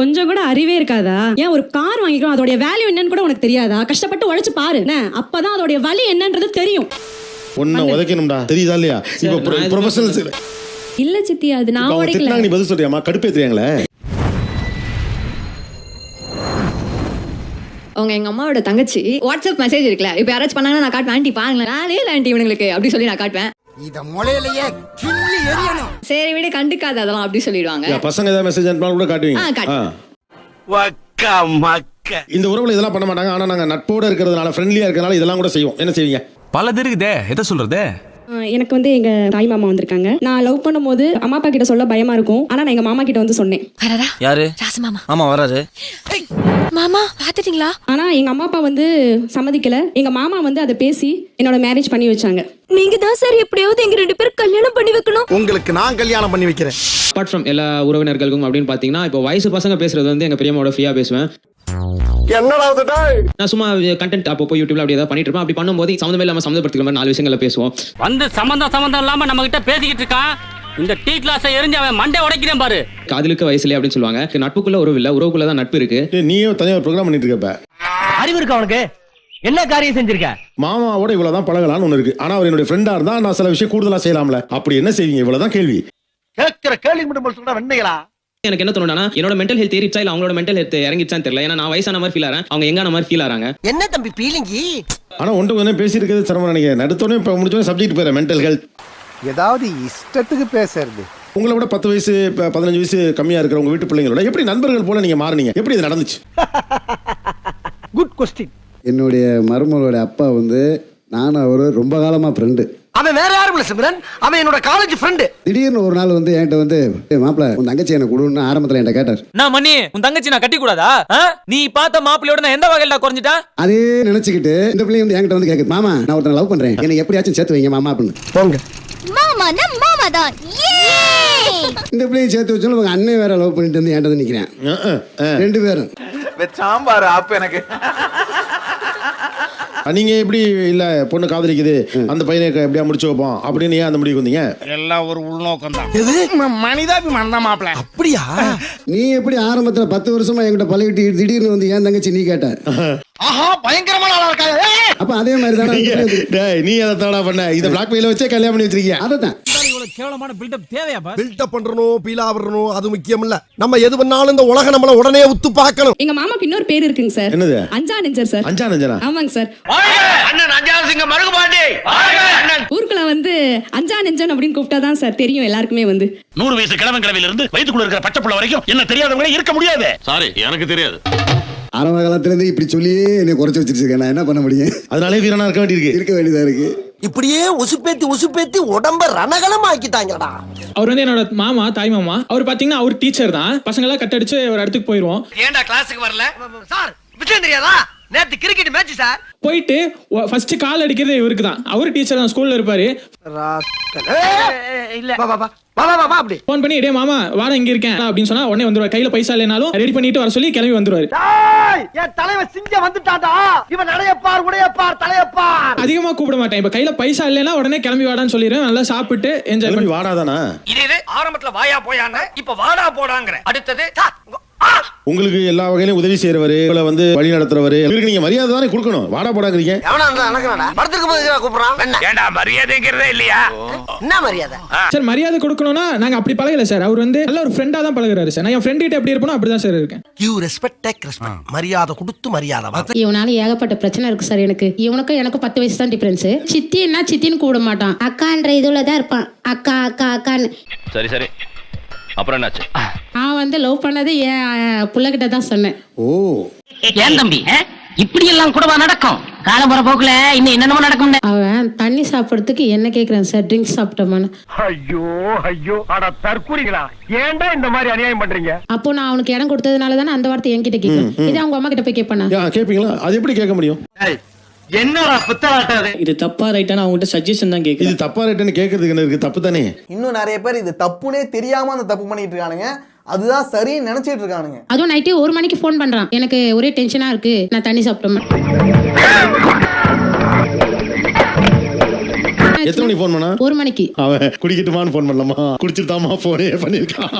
கொஞ்சம் கூட அறிவே இருக்காதா? ஏன் ஒரு கார் வாங்கிக்கிறோம் அதோட வேல்யூ என்னன்னு கூட உனக்கு தெரியாதா? கஷ்டப்பட்டு உழைச்சு பாரு. என்ன? அப்பதான் அதோட வலி என்னன்றது தெரியும். ஒன்ன உதைக்கணும்டா. தெரியுதா இல்லையா? இப்போ ப்ரொஃபஷனல்ஸ் இல்ல சித்தி அது நான் அவங்க உடைக்கல. திட்டினாங்க நீ பதில் சொல்றியாமா கடுப்பேத்துறியாங்களே அவங்க எங்க அம்மாவோட தங்கச்சி வாட்ஸ்அப் மெசேஜ் இருக்குல்ல. இப்போ யாராச்சும் பண்ணாங்கன்னா நான் காட்டுவேன். ஆண்டி பாருங்களேன். நானே இல்லை ஆண்டி இவனுங்களுக்கு. அப்படி சொல்லி நான் காட்டுவேன். இத முளையிலேயே கிள்ளி எரியணும் சரி விட கண்டுக்காத அதெல்லாம் அப்படி சொல்லிடுவாங்க. பசங்க ஏதாவது மெசேஜ் அனுப்பினாலும் கூட காட்டுவீங்க. ஆ, காட்டு. ஆ. இந்த உறவுல இதெல்லாம் பண்ண மாட்டாங்க. ஆனா நாங்க நட்போட இருக்கிறதுனால ஃப்ரெண்ட்லியா இருக்கிறதுனால இதெல்லாம் கூட செய்வோம். என்ன செய்வீங்க? பலது இருக்குதே எதை சொல்றது? எனக்கு வந்து எங்க தாய் மாமா வந்திருக்காங்க. நான் லவ் பண்ணும்போது அம்மா அப்பா கிட்ட சொல்ல பயமா இருக்கும். ஆனா நான் எங்க மாமா கிட்ட வந்து சொன்னேன். வரடா. யாரு? ராசமாமா ஆமா வராரு. மாமா பாத்துட்டீங்களா? ஆனா எங்க அம்மா அப்பா வந்து சம்மதிக்கல. எங்க மாமா வந்து அதை பேசி என்னோட மேரேஜ் பண்ணி வச்சாங்க. நீங்க தான் சார் எப்படியாவது எங்க ரெண்டு பேரும் கல்யாணம் பண்ணி வைக்கணும். உங்களுக்கு நான் கல்யாணம் பண்ணி வைக்கிறேன். அப்பார்ட் ஃப்ரம் எல்லா உறவினர்களுக்கும் அப்படின்னு பார்த்தீங்கன்னா இப்போ வயசு பசங்க பேசுறது வந்து எங்க பெரியம்மாவோட ஃப்ரீயா பேசுவேன். நான் சும்மா கண்டென்ட் அப்போ யூடியூப்ல அப்படி ஏதாவது பண்ணிட்டு இருப்பேன். அப்படி பண்ணும்போது சம்மந்தமே இல்லாம சம்மந்தப்படுத்திக்கிற மாதிரி நாலு விஷயங்கள பேசுவோம். வந்து சம்பந்தம் சம்பந்தம் இல்லாம நம்ம கிட்ட பேசிக்கிட்டு இருக்கான். இந்த டீ கிளாஸை எரிஞ்சு அவன் மண்டை உடைக்கிறேன் பாரு. காதலுக்கு வயசுல அப்படின்னு சொல்லுவாங்க. நட்புக்குள்ள உறவு இல்ல. உறவுக்குள்ள தான் நட்பு இருக்கு. டேய், நீயே தனியா ஒரு ப்ரோக்ராம் பண்ணிட்டு இருக்கப்ப. அறிவு இருக்கா அவனுக்கு என்ன காரியம் செஞ்சிருக்க? மாமாவோட இவ்வளவுதான் பழகலாம்னு ஒண்ணு இருக்கு. ஆனா அவர் என்னுடைய ஃப்ரெண்டா இருந்தா நான் சில விஷயம் கூடுதலா செய்யலாம்ல. அப்படி என்ன செய்வீங்க? இவ்வளவுதான் கேள்வி. கேட்கிற கேள்வி மட்டும் சொல்ற வெண்ணைகளா எனக்கு என்ன தோணுனா என்னோட மென்டல் ஹெல்த் ஏறிச்சா இல்ல அவங்களோட மென்டல் ஹெல்த் இறங்கிச்சான்னு தெரியல. ஏன்னா நான் வயசான மாதிரி ஃபீல் ஆறேன். அவங்க எங்கான மாதிரி ஃபீல் ஆறாங்க? என்ன தம்பி பீலிங்கி ஆனா ஒன்று கொஞ்சம் பேசி இருக்கிறது சிரமம் நினைக்கிறேன். நடுத்தோடனே இப்போ முடிச்சோடனே சப்ஜெக்ட் போயிடுறேன் மென்டல் ஹெல்த் ஏதாவது இஷ்டத்துக்கு பேசுறது. உங்களை விட பத்து வயசு பதினஞ்சு வயசு கம்மியா இருக்கிற உங்க வீட்டு பிள்ளைங்களோட எப்படி நண்பர்கள் போல நீங்க மாறுனீங்க? எப்படி இது நடந்துச்சு? குட் கொஸ்டின் என்னுடைய மருமகளோட அப்பா வந்து நானும் அவரு ரொம்ப காலமா ஃப்ரெண்டு இல்ல சிம்ரன் அவன் என்னோட காலேஜ் ஃப்ரெண்டு திடீர்னு ஒரு நாள் வந்து என்கிட்ட வந்து "ஏய் மாப்பிள உன் தங்கச்சி எனக்கு கொடுன்னு ஆரம்பத்தில் என்கிட்ட கேட்டார். நான் மணி உன் தங்கச்சி நான் கட்டி கூடாதா? நீ பார்த்த மாப்பிள்ளையோட நான் எந்த வகையில குறைஞ்சிட்டா அதே நினைச்சுக்கிட்டு இந்த பிள்ளை வந்து என்கிட்ட வந்து கேட்குது மாமா நான் ஒருத்தனை லவ் பண்றேன். எனக்கு எப்படியாச்சும் சேர்த்து வைங்க மாமா அப்படின்னு. போங்க. மாமா மாமா தான் இந்த பிள்ளையை சேர்த்து வச்சாலும் உங்க அண்ணன் வேற லவ் பண்ணிட்டு வந்து என்கிட்ட வந்து நிக்கிறேன். ரெண்டு பேரும். சாம்பார் ஆப்பு எனக்கு. நீங்க எப்படி இல்ல பொண்ணு காதலிக்குது அந்த பையனை எப்படியா முடிச்சு வைப்போம்? அப்படின்னு ஏன் அந்த முடிவுக்கு வந்தீங்க? எல்லாம் ஒரு உள்நோக்கம் தான் மனிதாபிமானம் தான் மாப்பிள. அப்படியா? நீ எப்படி ஆரம்பத்துல பத்து வருஷமா என்கிட்ட பழகிட்டு திடீர்னு வந்து ஏன் தங்கச்சி நீ? கேட்ட. ஆஹா பயங்கரமான ஆளா இருக்காங்க! அப்ப அதே மாதிரி தானே நீ அதை தடா பண்ண? இந்த பிளாக் மெயில வச்சே கல்யாணம் பண்ணி வச்சிருக்கீங்க அதைத்தான். கேவலமான பில்டப் தேவையா பில்டப் பண்றணும் பீலா வரணும் அது முக்கியம் இல்ல நம்ம எது பண்ணாலும் இந்த உலக நம்மள உடனே உத்து பார்க்கணும். எங்க மாமாக்கு இன்னொரு பேர் இருக்குங்க சார் என்னது? அஞ்சா நெஞ்சர் சார் அஞ்சா நஞ்சனா ஆமாங்க சார் அண்ணன் அஞ்சாவது சிங்க மருகு பாண்டி ஊருக்குள்ள வந்து அஞ்சா நெஞ்சன் அப்படின்னு கூப்பிட்டா தான் சார் தெரியும் எல்லாருக்குமே வந்து. நூறு வயசு கிழவன் கிழவில இருந்து வயிற்றுக்குள்ள இருக்கிற பச்சை புள்ள வரைக்கும் என்ன தெரியாதவங்களே இருக்க முடியாது. சாரி எனக்கு தெரியாது. ஆரம்ப காலத்துல இருந்து இப்படி சொல்லியே என்னை குறைச்சு வச்சிருக்கேன் நான் என்ன பண்ண முடியும்? அதனாலே வீரனா இருக்க வேண்டியிருக்கு. இருக்க வேண்டியதா இருக்கு. இப்படியே உசுப்பேத்தி உசுப்பேத்தி உடம்ப ரணகலம் ஆக்கிட்டாங்கடா அவர் வந்து என்னோட மாமா தாய் மாமா அவர் பாத்தீங்கன்னா அவர் டீச்சர் தான். பசங்க எல்லாம் கட் அடிச்சு ஒரு இடத்துக்கு போயிருவோம். ஏன்டா கிளாஸுக்கு வரல? சார் விஷயம் தெரியாதா? நேத்து கிரிக்கெட் மேட்ச் சார் போயிட்டு ஃபர்ஸ்ட் கால் அடிக்கிறது இவருக்கு தான் அவர் டீச்சர் தான் ஸ்கூல்ல இருப்பாரு. இல்ல. வா வா வா. வா வா, வா வா அப்படி. ஃபோன் பண்ணி டே மாமா வாடா இங்க இருக்கேன் அப்படின்னு சொன்னா உடனே வந்துருவாரு. கையில பைசா இல்லைனாலும் ரெடி பண்ணிட்டு வர சொல்லி கிளம்பி வந்துருவாரு. டேய், என் தலைவன் சிங்கம் வந்துட்டான்டா. இவன் நடையப்பார் உடையப்பார் தலையப்பார். அதிகமா கூப்பிட மாட்டேன். இப்ப கையில பைசா இல்லைன்னா உடனே கிளம்பி வாடான்னு சொல்லிடுறேன். நல்லா சாப்பிட்டு என்ஜாய் பண்ணி. வாடாதானா? இது இது ஆரம்பத்துல வாயா போயாங்க இப்ப வாடா போடாங்கற. அடுத்தது! உங்களுக்கு எல்லா வகையிலும் உதவி செய்யறவரு உங்களை வந்து வழி நடத்துறவரு இவருக்கு நீங்க மரியாதை தானே கொடுக்கணும். வாடா போடாங்கிறீங்க மரியாதைங்கிறதே இல்லையா? என்ன மரியாதை? சார் மரியாதை கொடுக்கணும்னா நாங்க அப்படி பழகல சார். அவர் வந்து நல்ல ஒரு ஃப்ரெண்டா தான் பழகுறாரு சார். நான் என் ஃப்ரெண்ட் கிட்ட எப்படி இருப்பனோ அப்படிதான் சார் இருக்கேன். யூ ரெஸ்பெக்ட் டேக் ரெஸ்பெக்ட் மரியாதை கொடுத்து மரியாதை வா. இவனால ஏகப்பட்ட பிரச்சனை இருக்கு சார் எனக்கு. இவனுக்கும் எனக்கு பத்து வயசு தான் டிஃபரன்ஸ் சித்தின்னா சித்தின்னு கூப்பிட மாட்டான். அக்கான்ற இதுல தான் இருப்பான். அக்கா அக்கா அக்கான்னு. சரி சரி. அப்புறம் என்னாச்சு? நான் வந்து லவ் பண்ணது என் புள்ளகிட்ட தான் சொன்னேன். ஓ. ஏன் தம்பி இப்படி எல்லாம் கூடவா நடக்கும்? காலம்புற போக்குல இன்னும் என்னென்னமோ நடக்கும் அவன் தண்ணி சாப்பிட்றதுக்கு என்ன கேட்குறான் சார் ட்ரிங்க்ஸ் சாப்பிட்டோமான்னு. ஐயோ ஐயோ அட தற்கூரிகளா? ஏன்டா இந்த மாதிரி அநியாயம் பண்றீங்க? அப்போ நான் அவனுக்கு இடம் கொடுத்ததுனால தானே அந்த வார்த்தை என்கிட்ட கேட்குறேன் இது அவங்க அம்மா கிட்ட போய் கேட்பானா? கேட்பீங்களா அது எப்படி கேட்க முடியும்? என்னடா புத்தலாட்டாது இது தப்பா ரைட்டான அவங்ககிட்ட சஜஷன் தான் இது தப்பா ரேட்டுன்னு கேட்கறதுக்கு என்ன இருக்கு? தப்பு தானே? இன்னும் நிறைய பேர் இது தப்புனே தெரியாம அந்த தப்பு பண்ணிட்டு இருக்கானுங்க. அதுதான் சரின்னு நினைச்சிட்டு இருக்கானுங்க. அதுவும் நைட்டு ஒரு மணிக்கு ஃபோன் பண்றான். எனக்கு ஒரே டென்ஷனா இருக்கு. நான் தண்ணி சாப்பிட்டோம். எத்தனை மணிக்கு ஃபோன் பண்ணா? ஒரு மணிக்கு. அவன் குடிக்கட்டுமான்னு ஃபோன் பண்ணலாமா? குடிச்சிட்டாமா ஃபோனே பண்ணிருக்கான்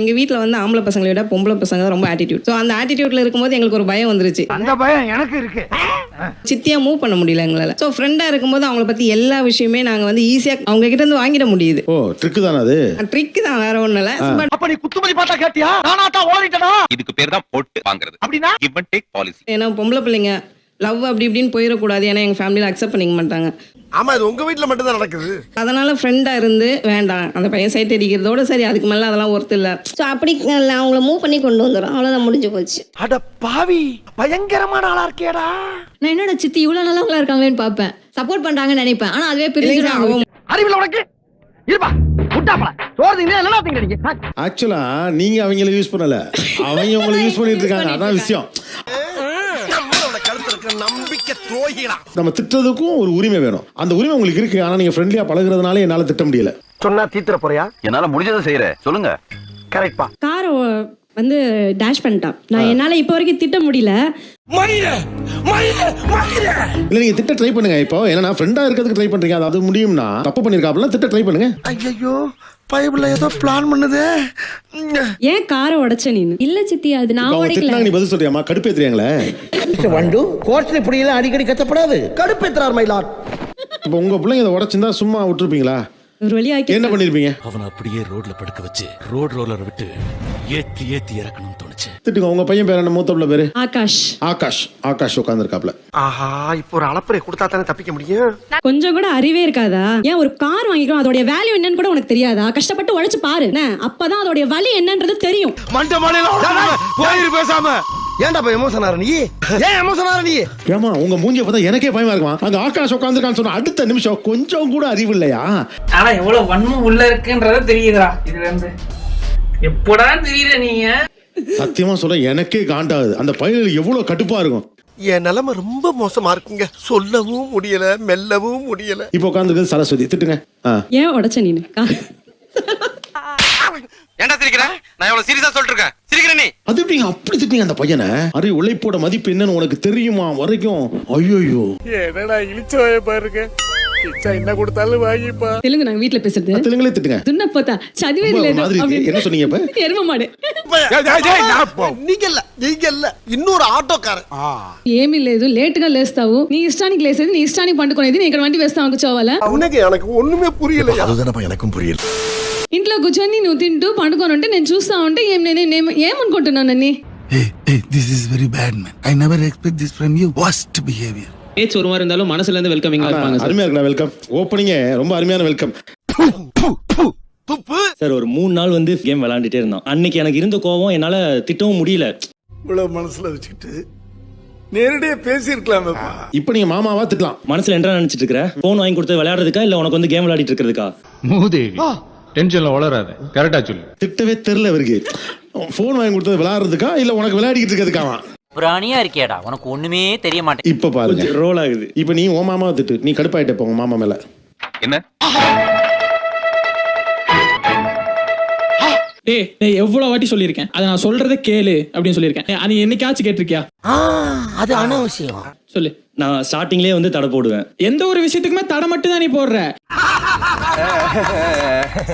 எங்க வீட்ல வந்து ஆம்பளை பசங்களை விட பொம்பளை பசங்க தான் ரொம்ப ஆட்டிடியூட் ஸோ அந்த ஆட்டிடியூட்ல இருக்கும்போது எங்களுக்கு ஒரு பயம் வந்துருச்சு. அந்த பயம் எனக்கு இருக்கு. சித்தியா மூவ் பண்ண முடியல எங்களால. ஸோ ஃப்ரெண்டா இருக்கும்போது அவங்கள பத்தி எல்லா விஷயமே நாங்க வந்து ஈஸியா அவங்க கிட்ட இருந்து வாங்கிட முடியுது. ஓ ட்ரிக்கு தானே அது? ட்ரிக் தான் வேற இல்ல. பட் அப்ப நீ குத்துமதி பார்த்தா கேட்டியா? நானா தான் ஓடிட்டனா? இதுக்கு பேர் தான் போட்டு வாங்குறது. அப்படின்னா? கிவ் அண்ட் டேக் பாலிசி ஏன்னா பொம்பளை பிள்ளைங்க லவ் அப்படி இப்படின்னு போயிடக்கூடாது. ஏன்னா எங்க ஃபேமிலியில அக்செப்ட் பண்ணிக்க மாட்டாங்க. ஆமா இது உங்க வீட்டுல மட்டும் தான் நடக்குது அதனால ஃப்ரெண்டா இருந்து வேண்டாம். அந்த பையன் சைட் அடிக்கிறதோட சரி அதுக்கு மேல அதெல்லாம் ஒர்த்து இல்ல. ஸோ அப்படி அவங்கள மூவ் பண்ணி கொண்டு வந்துடும் அவ்வளோதான் முடிஞ்சு போச்சு. அட பாவி பயங்கரமான ஆளா இருக்கேடா. நான் என்னோட சித்தி இவ்வளவு நல்லவங்களா இருக்காங்களேன்னு பார்ப்பேன். சப்போர்ட் பண்றாங்கன்னு நினைப்பேன். ஆனா அதுவே பிரிஞ்சு அவங்க அறிவில உனக்கு? இருப்பா ஆக்சுவலா நீங்க அவங்கள யூஸ் பண்ணல. அவங்க உங்களை யூஸ் பண்ணிட்டு இருக்காங்க. அதான் விஷயம். நம்மளோட கருத்து இருக்க நம்பிக்கை துரோகிகளா? நம்ம திட்டுறதுக்கும் ஒரு உரிமை வேணும். அந்த உரிமை உங்களுக்கு இருக்கு ஆனா நீங்க ஃப்ரெண்ட்லியா பழகுறதுனால என்னால திட்ட முடியல. சொன்னா தீத்துற போறியா? என்னால முடிஞ்சதை செய்யறேன் சொல்லுங்க. கரெக்ட்பா காரை வந்து டேஷ் பண்ணிட்டான். நான் என்னால இப்போ வரைக்கும் திட்ட முடியல. இல்ல நீங்க திட்ட ட்ரை பண்ணுங்க இப்போ. ஏன்னா ஃப்ரெண்டா இருக்கிறதுக்கு ட்ரை பண்றீங்க. அது அது முடியும்னா தப்பு பண்ணிருக்காப்ல திட்ட ட்ரை பண்ணுங்க. ஐயோ பைபிள்ல ஏதோ பிளான் பண்ணுது. ஏன் காரை உடைச்ச நீ இல்ல சித்தி அது அவங்க திட்டினாங்க நீ பதில் சொல்றியாமா கடுப்பேத்துறியாங்களே? வண்டு கோர்ட்ல இப்படி எல்லாம் அடிக்கடி கத்தப்படாது. கடுப்பேத்துறார் மயிலாட் இப்போ உங்க பிள்ளைங்க இதை உடச்சிருந்தா சும்மா விட்டுருப்பீங்களா? ஒரு வழியாக்கி என்ன பண்ணிருப்பீங்க? அவனை அப்படியே ரோட்ல படுக்க வச்சு ரோட் ரோலர் விட்டு ஏத்தி ஏத்தி இறக்கணும்னு தோணுச்சு. திட்டுங்க உங்க பையன் பேர் என்ன? மூத்தப்புல பேரு? ஆகாஷ். ஆகாஷ். ஆகாஷ் உட்காந்துருக்காப்ல ஆஹா இப்போ ஒரு அளப்பறை கொடுத்தா தானே தப்பிக்க முடியும்? கொஞ்சம் கூட அறிவே இருக்காதா? ஏன் ஒரு கார் வாங்கிக்கிறோம் அதோட வேல்யூ என்னன்னு கூட உனக்கு தெரியாதா? கஷ்டப்பட்டு உழைச்சு பாரு. என்ன? அப்பதான் அதோட வலி என்னன்றது தெரியும். மண்ட மாலையில பேசாம. ஏன்டா போய் எமோஷன் ஆற நீ ஏன் எமோஷன் ஆற நீ ஏமா உங்க மூஞ்சிய பார்த்தா எனக்கே பயமா இருக்குமா? அங்க ஆகாஷ் உட்காந்துருக்கான்னு சொன்ன அடுத்த நிமிஷம் கொஞ்சம் கூட அறிவு இல்லையா? ஆனா எவ்வளவு வன்மம் உள்ள இருக்குன்றத தெரியுதுடா இதுல இருந்து எப்படா தெரியல நீங்க. சத்தியமா சொல்ல எனக்கே காண்டாகுது. அந்த பையனுக்கு எவ்வளவு கடுப்பா இருக்கும். என் நிலைமை ரொம்ப மோசமா இருக்குங்க. சொல்லவும் முடியல மெல்லவும் முடியல. இப்போ உட்காந்துருக்கு சரஸ்வதி. திட்டுங்க. ஏன் உடைச்ச நீனு? ஏன்டா சிரிக்கிற நான் எவ்வளவு சீரியஸா சொல்லிட்டு இருக்கேன் சிரிக்கிற நீ அது எப்படிங்க அப்படி திட்டீங்க அந்த பையனை அறிவு உழைப்போட மதிப்பு என்னன்னு உனக்கு தெரியுமா வரைக்கும் ஐயோ என்னடா இழிச்சவாய பாருங்க கிச்சா என்ன கொடுத்தாலும் வாங்கிப்பா தெலுங்கு நாங்க வீட்ல பேசுறது தெலுங்குலே திட்டுங்க துண்ண போத்தா சதிவே ரொம்ப இல்ல மாதிரி இருக்கு. என்ன சொன்னீங்க இப்ப எரும மாடு நீங்க இல்ல நீங்க இல்ல இன்னொரு ఆటోకారన్ ఏమీ లేదు లేట్ గా లేస్తావు నీ ఇష్టానికి లేసేది నీ ఇష్టానికి పండుకునేది నీ ఇక్కడ వంటి వేస్తావు కూర్చోవాలా அவனுக்கு எனக்கு ஒண்ணுமே புரியல அதுதானப்பா எனக்கும் புரியல ఇంట్లో కూర్చొని నువ్వు తింటూ పండుకొని ఉంటే నేను చూస్తా ఉంటే ఏం నేను నేను ఏమనుకుంటున్నాను నన్ను this is very bad man I never expect this from you worst behaviour பேச்சு ஒரு மாதிரி இருந்தாலும் மனசுல இருந்து வெல்கமிங்கா இருப்பாங்க சார் அருமையா இருக்கலாம் வெல்கம் ஓப்பனிங்கே ரொம்ப அருமையான வெல்கம் துப்பு சார் ஒரு மூணு நாள் வந்து கேம் விளையாண்டுட்டே இருந்தோம் அன்னைக்கு எனக்கு இருந்த கோவம் என்னால திட்டவும் முடியல இவ்வளவு மனசுல வச்சுக்கிட்டு நேரடியா பேசி இருக்கலாமேப்பா இப்போ நீங்க மாமாவா திட்டலாம் மனசுல என்ன நினைச்சிட்டு இருக்கிற போன் வாங்கி கொடுத்து விளையாடுறதுக்கா இல்ல உனக்கு வந்து கேம் விளையாடிட்டு இருக்கிறதுக்கா மூதேவி டென்ஷன்ல வளராத. கரெக்டா சொல்லு. திட்டவே தெரியல இவருக்கு. ஃபோன் வாங்கி கொடுத்தது விளையாடுறதுக்கா? இல்ல உனக்கு விளையாடிக்கிட்டு இருக்கிறதுக்காவா? பிராணியா இருக்கியாடா? உனக்கு ஒண்ணுமே தெரிய மாட்டேன் இப்ப பாருங்க. ரோல் ஆகுது. இப்ப நீ உன் மாமாவை திட்டு. நீ கடுப்பாயிட்ட இப்போ மாமா மேல. என்ன? ஏய் நான் எவ்வளவு வாட்டி சொல்லியிருக்கேன். அதை நான் சொல்றதை கேளு அப்படின்னு சொல்லியிருக்கேன். அது என்னைக்காச்சும் கேட்டிருக்கியா? அது அனாவசியம். சொல்லு. நான் ஸ்டார்டிங்லேயே வந்து தடை போடுவேன். எந்த ஒரு விஷயத்துக்குமே தடை மட்டும் தான் நீ போடுற.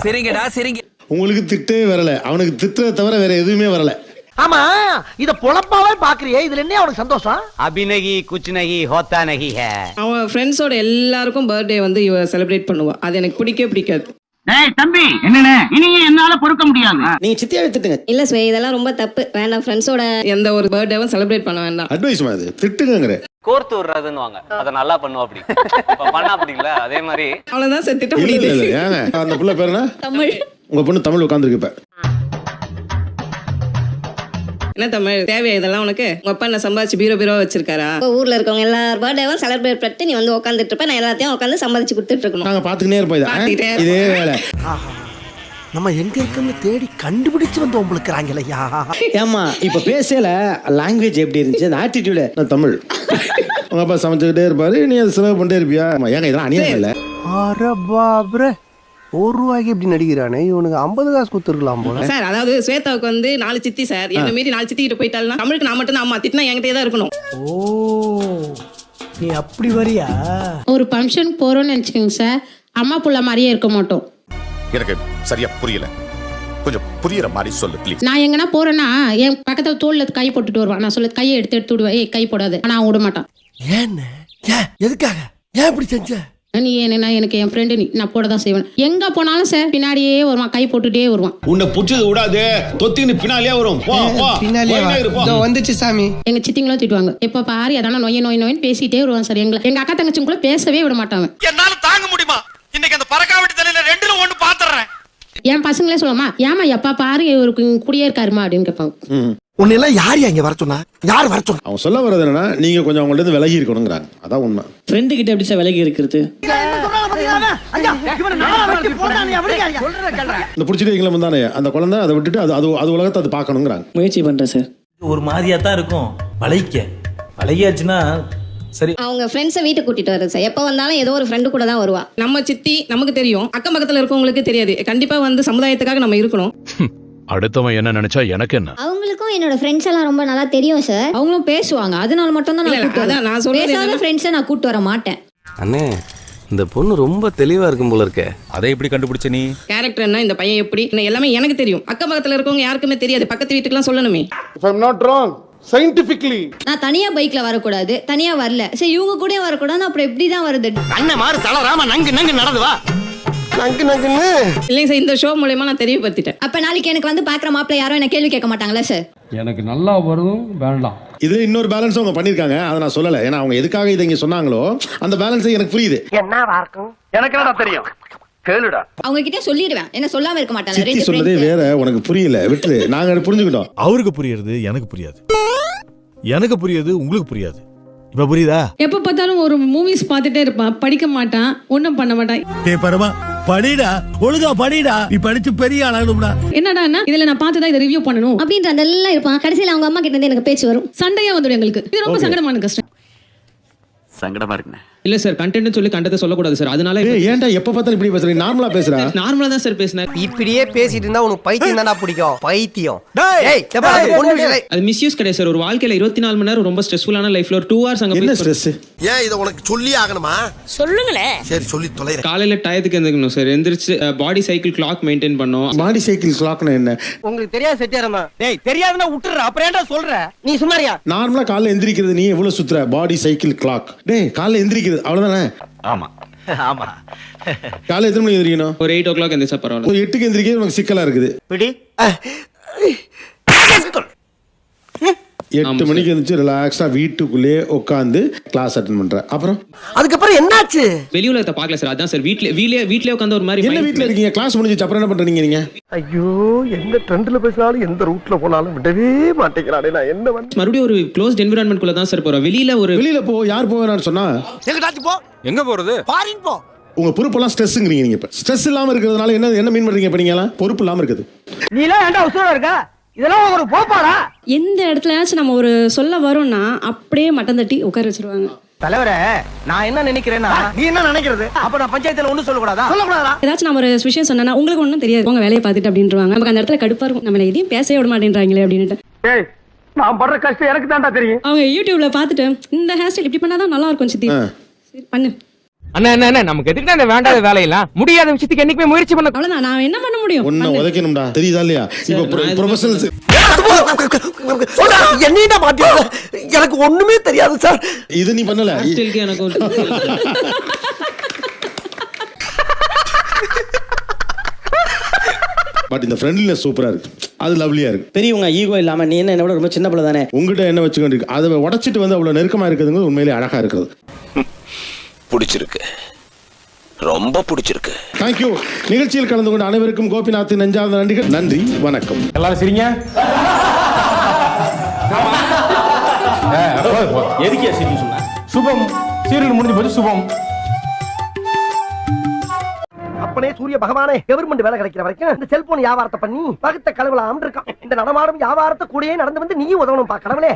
சரிங்கடா சரிங்க. உங்களுக்கு திட்டவே வரல. அவனுக்கு திட்டுறத தவிர வேற எதுவுமே வரல. ஆமா இத பொழப்பாவே பாக்குறியே. இதுல என்ன அவனுக்கு சந்தோஷம்? அபிநகி குச்நகி ஹோத்தா நகி அவன் ஃப்ரெண்ட்ஸோட எல்லாருக்கும் பர்த்டே வந்து இவ செலிப்ரேட் பண்ணுவா. அது எனக்கு பிடிக்கவே பிடிக்காது. டேய் தம்பி என்னண்ணே? இனியே என்னால பொறுக்க முடியாது. நீங்க சித்தியாவே திட்டுங்க. இல்ல ஸ்வே இதெல்லாம் ரொம்ப தப்பு. வேண்டாம் ஃப்ரெண்ட்ஸோட எந்த ஒரு பர்த்டேவும் செலிப்ரேட் பண்ண வேண்டாம். அட்வைஸ் அது திட்டுங்கிற கோர்த்து விடுறதுன்னு வாங்க அதை நல்லா பண்ணுவா அப்படி. பண்ணா அப்படிங்களா அதே மாதிரி அவ்வளவுதான் செத்துட்ட முடியுது. ஏங்க அந்த புள்ள பேர் என்ன? தமிழ். உங்க பொண்ணு தமிழ் உட்காந்துருக்கு இப்ப. என்ன தமிழ்? தேவையா இதெல்லாம் உனக்கு? உங்க அப்பா என்ன சம்பாதிச்சு பீரோ பீரோ வச்சிருக்காரா? இப்போ ஊர்ல இருக்கவங்க எல்லார் பர்த்டேவும் செலிப்ரேட் பண்ணிட்டு நீ வந்து உட்காந்துட்டு இருப்ப. நான் எல்லாத்தையும் உட்காந்து சம்பாதிச்சு கொடுத்துட்டு இருக்கணும். நாங்க பாத்துக்கினே இருப்போம் இதை. பாத்துக்கிட்டே ஆ? இதே வேலை. நம்ம எங்க இருக்கோம்னு தேடி கண்டுபிடிச்சு வந்து உங்களுக்கு ராங்கலையா ஏமா இப்ப பேசல லாங்குவேஜ் எப்படி இருந்துச்சு? அந்த ஆட்டிடியூடு நான் தமிழ். உங்க அப்பா சமைச்சுக்கிட்டே இருப்பாரு நீ அதை செலவு பண்ணிட்டே இருப்பியா? ஏங்க இதெல்லாம் அநியாயம் இல்ல. அረ பாப்ரே ஒரு ரூபாய்க்கு இப்படி நடிக்கிறானே இவனுக்கு ஐம்பது காசு கொடுத்துருக்கலாம் போல. சார் அதாவது ஸ்வேதாவுக்கு வந்து நாலு சித்தி சார். என்ன மீறி நாலு சித்தி கிட்ட போயிட்டாலும் தமிழுக்கு நான் மட்டும் தான் அம்மா திட்டினா என்கிட்டயே தான் இருக்கணும். ஓ நீ அப்படி வரியா? ஒரு ஃபங்க்ஷன் போறோம்னு நினைச்சுக்கோங்க சார். அம்மா புள்ள மாதிரியே இருக்க மாட்டோம். எனக்கு சரியா புரியல. கொஞ்சம் புரியுற மாதிரி சொல்லு ப்ளீஸ் நான் எங்கன்னா போறேன்னா என் பக்கத்துல தோல்ல கை போட்டுட்டு வருவான். நான் சொல்ல கையை எடுத்து எடுத்து விடுவேன். ஏய் கை போடாது. ஆனா அவன் விட மாட்டான் ஏன்னு ஏன்? எதுக்காக? ஏன் இப்படி செஞ்ச? நீ என்ன எனக்கு என் ஃப்ரெண்டு நீ நான் போட தான் செய்வேன். எங்க போனாலும் சார் பின்னாடியே வருவான். கை போட்டுட்டே வருவான். உன்னை புடிச்சது விடாது. தொத்தின்னு பின்னாலே வரும். போ போ போயினே இரு, போ. வந்துச்சு சாமி. எங்க சித்திங்களும் திட்டுவாங்க. எப்ப பாரு எதனா நொய் நொய் நொயின்னு பேசிட்டே வருவான் சார். எங்களை எங்க அக்கா தங்கச்சிக்குள்ள பேசவே விட மாட்டாங்க என்னால தாங்க முடியுமா? இன்னைக்கு அந்த பறக்காவட்டி தலையில பாத்துறேன் என் பசங்களே சொல்லுவாமா ஏமா எப்பா பாரு ஒரு குடியே இருக்காருமா? அப்படின்னு கேட்பாங்க. உன்னை எல்லாம் யார் இங்க வர சொன்னா? யார் வர சொன்னா? அவங்க சொல்ல வர்றது என்னன்னா நீங்க கொஞ்சம் அவங்கள்ட்ட இருந்து விலகி இருக்கணுங்கிறாங்க. அதான் உண்மை. ஃப்ரெண்டு கிட்ட எப்படி சார் விலகி இருக்கிறது? இந்த பிடிச்சிட்டு தானே அந்த குழந்தை அதை விட்டுட்டு அது அது அது உலகத்தை அது பார்க்கணுங்கிறாங்க. முயற்சி பண்றேன் சார் ஒரு மாதிரியா தான் இருக்கும். பழகிக்க பழகியாச்சுன்னா சரி. அவங்க ஃப்ரெண்ட்ஸை வீட்டுக்கு கூட்டிட்டு வர்றது சார். எப்போ வந்தாலும் ஏதோ ஒரு ஃப்ரெண்டு கூட தான் வருவா. நம்ம சித்தி நமக்கு தெரியும். அக்கம் பக்கத்துல இருக்கவங்களுக்கு தெரியாது. கண்டிப்பா வந்து சமுதாயத்துக்காக நம்ம இருக்கணும். அடுத்தவன் என்ன நினைச்சா எனக்கு என்ன? அவங்களுக்கும் என்னோட ஃப்ரெண்ட்ஸ் எல்லாம் ரொம்ப நல்லா தெரியும் சார். அவங்களும் பேசுவாங்க. அதனால மட்டும் தான் இல்ல, இல்ல, அதான் நான் சொல்றது என்னன்னா- ஃப்ரெண்ட்ஸை நான் கூட்டு வர மாட்டேன். அண்ணே இந்த பொண்ணு ரொம்ப தெளிவா இருக்கும் போல இருக்க. அதை எப்படி கண்டுபிடிச்ச நீ? கேரக்டர் என்ன இந்த பையன் எப்படி? இன்னும் எல்லாமே எனக்கு தெரியும். அக்கம் பக்கத்துல இருக்கவங்க யாருக்குமே தெரியாது. பக்கத்து வீட்டுக்குலாம் சொல்லணுமே. ஐம் நாட் ராங் சயின்டிஃபிக்லி நான் தனியா பைக்ல வரக்கூடாது. தனியா வரல. சரி இவங்க கூட வரக்கூடாது அப்புறம் எப்படி தான் வருது அண்ணன் மாறு தளராம நங்கு நங்கு நடந்து வா. நங்கு நங்குன்னு. இல்லைங்க சார் இந்த ஷோ மூலயமா நான் தெரியப்படுத்திட்டேன். அப்ப நாளைக்கு எனக்கு வந்து பாக்குற மாப்பிள்ள யாரும் என்ன கேள்வி கேட்க மாட்டாங்களா சார் எனக்கு நல்லா வரும் வேண்டாம். இது இன்னொரு பேலன்ஸ் அவங்க பண்ணிருக்காங்க அதை நான் சொல்லலை. ஏன்னா அவங்க எதுக்காக இதை இங்க சொன்னாங்களோ அந்த பேலன்ஸ் எனக்கு புரியுது. எனக்கு என்னடா தெரியும்? கேளுடா. அவங்க கிட்ட சொல்லிடுவேன். என்ன சொல்லாம இருக்க மாட்டாங்க. சொன்னதே. வேற உனக்கு புரியல. விட்டுரு. நாங்க புரிஞ்சுக்கிட்டோம். அவருக்கு புரியுறது எனக்கு புரியாது. எனக்கு புரியுது உங்களுக்கு புரியாது. இப்ப புரியுதா? எப்ப பார்த்தாலும் ஒரு மூவிஸ் பார்த்துட்டே இருப்பான். படிக்க மாட்டான் ஒன்றும் பண்ண மாட்டான். டே பரமா படிடா ஒழுங்கா படிடா. நீ படிச்சு பெரிய ஆளாகணும்டா என்னடா இதுல நான் பார்த்து தான் இதை ரிவ்யூ பண்ணணும். அப்படின்ற அதெல்லாம் இருப்பான். கடைசியில் அவங்க அம்மா கிட்ட இருந்து எனக்கு பேச்சு வரும். சண்டையா வந்துடும் எங்களுக்கு. இது ரொம்ப. சங்கடமான கஷ்டம் சங்கடமா இருக்குண்ணே. இல்ல சார் கண்டென்ட் சொல்லி கண்டத்தை சொல்லக்கூடாது சார் அதனால ஏன்டா எப்ப பார்த்தாலும் இப்படி பேசுற நார்மலா பேசுற? நார்மலா தான் சார் பேசினேன். இப்படியே பேசிட்டு இருந்தா உனக்கு பைத்தியம் தானா பிடிக்கும். பைத்தியம். அது மிஸ்யூஸ் கிடையாது சார் ஒரு வாழ்க்கையில இருபத்தி நாலு மணி நேரம் ரொம்ப ஸ்ட்ரெஸ்ஃபுல்லான லைஃப்ல ஒரு டூ ஹவர்ஸ் அங்க என்ன போய் ஸ்ட்ரெஸ் ஏன் இதை உனக்கு சொல்லி ஆகணுமா? சொல்லுங்களேன் சரி சொல்லி தொலைறேன். காலையில டயத்துக்கு எந்திரிக்கணும் சார் எந்திரிச்சு பாடி சைக்கிள் கிளாக் மெயின்டைன் பண்ணோம் மாடி சைக்கிள் கிளாக்னு என்ன? உங்களுக்கு தெரியாது செட்டியாரமா டேய் தெரியாதுன்னா விட்டுற அப்புறம் ஏன்டா சொல்ற? நீ சும்மாரியா நார்மலா காலைல எந்திரிக்கிறது நீ எவ்வளவு சுத்துற? பாடி சைக்கிள் கிளாக் டேய் காலைல எந்திரிக்கிறது அவ்வளவுதானே ஆமா ஆமா காலைல எத்தனை மணிக்கு எந்திரிக்கணும் ஒரு எயிட் ஓ கிளாக் எந்திரிச்சா பரவாயில்ல ஒரு எட்டுக்கு எந்திரிக்கிறது உனக்கு சிக்கலா இருக்குது பிடி எட்டு மணிக்கு எந்திரிச்சு ரிலாக்ஸா வீட்டுக்குள்ளேயே உட்காந்து கிளாஸ் அட்டன் பண்ற. அப்புறம்? அதுக்கப்புறம் என்னாச்சு? வெளி உலகத்தை பார்க்கல சார் அதான் சார் வீட்ல வீட்லயே வீட்லயே உட்காந்து ஒரு மாதிரி என்ன வீட்ல இருக்கீங்க? கிளாஸ் முடிஞ்சிச்சு அப்புறம் என்ன பண்றீங்க நீங்க? ஐயோ எந்த ட்ரெண்ட்ல பேசினாலும் எந்த ரூட்ல போனாலும் விடவே மாட்டேங்கிறானே நான். என்ன வந்து மறுபடியும் ஒரு க்ளோஸ்ட் என்விரான்மெண்ட் குள்ள தான் சார் போறோம். வெளியில ஒரு வெளியில போ யார் போவேன்னு சொன்னா? எங்கடாச்சும் போ. எங்க போறது? பாரின் போ. உங்க பொறுப்பெல்லாம் ஸ்ட்ரெஸ்ங்கிறீங்க நீங்க இப்ப. ஸ்ட்ரெஸ் இல்லாம இருக்கிறதுனால என்ன என்ன மீன் பண்றீங்க இப்ப நீங்க பொறுப்பு இல்லாம இருக்குது. நீ எல்லாம் ஏன்டா உசுரா இருக்க? இதெல்லாம் ஒரு போப்பாடா? எந்த இடத்துலயாச்சும் நம்ம ஒரு சொல்ல வரோம்னா அப்படியே மட்டம் தட்டி உட்கார வச்சிருவாங்க. தலைவரே நான் என்ன நினைக்கிறேன்னா நீ என்ன நினைக்கிறது? அப்ப நான் பஞ்சாயத்துல ஒண்ணு சொல்லக்கூடாதா? சொல்லக்கூடாதா? ஏதாச்சும் நம்ம ஒரு விஷயம் சொன்னா உங்களுக்கு ஒன்றும் தெரியாது. உங்க வேலையை பார்த்துட்டு அப்படின்றவாங்க. நமக்கு அந்த இடத்துல கடுப்பா இருக்கும். நம்மள எதையும் பேசவே விட மாட்டேன்றாங்களே அப்படின்ட்டு ஏய் நான் படுற கஷ்டம் எனக்கு தான்டா தெரியும். அவங்க யூடியூப்ல பார்த்துட்டு இந்த ஹேர் ஸ்டைல் இப்படி பண்ணாதான் நல்லா இருக்கும் சித்தி. பண்ணு. அண்ணா என்ன என்ன நமக்கு எதுக்கு அந்த வேண்டாத வேலையெல்லாம்? முடியாத விஷயத்துக்கு என்னைக்குமே முயற்சி பண்ண அவ்வளவுதான் நான் என்ன பண்ண முடியும்? ஒன்ன உதைக்கணும்டா. தெரியுதா இல்லையா? இப்போ ப்ரொஃபஷனல்ஸ் என்னடா மாட்டி எனக்கு ஒண்ணுமே தெரியாது சார் இது நீ பண்ணல. எனக்கு பட் இந்த ஃப்ரெண்ட்லினஸ் சூப்பரா இருக்கு. அது லவ்லியா இருக்கு. பெரியவங்க ஈகோ இல்லாம நீ என்ன என்னோட ரொம்ப சின்ன பிள்ளை தானே? உங்ககிட்ட என்ன வச்சுக்கிட்டு அதை உடைச்சிட்டு வந்து அவ்வளவு நெருக்கமா இருக்கிறதுங்க உண்மையிலேயே அழகா இருக்கிறது. பிடிச்சிருக்கு. ரொம்ப பிடிச்சிருக்கு. தேங்க்யூ நிகழ்ச்சியில் கலந்து கொண்ட அனைவருக்கும் கோபிநாத் நெஞ்சார்ந்த நன்றிகள். நன்றி வணக்கம். எல்லாரும் சரிங்க. எதுக்கு சரி சொன்ன? சுபம். சீரியல் முடிஞ்சு போச்சு சுபம். அப்பனே சூரிய பகவானே கவர்மெண்ட் வேலை கிடைக்கிற வரைக்கும் இந்த செல்போன் வியாபாரத்தை பண்ணி பகுத்த கழுவலாம் இருக்கான். இந்த நடமாடும் வியாபாரத்தை கூடயே நடந்து வந்து நீயும் உதவணும் பா கடவுளே.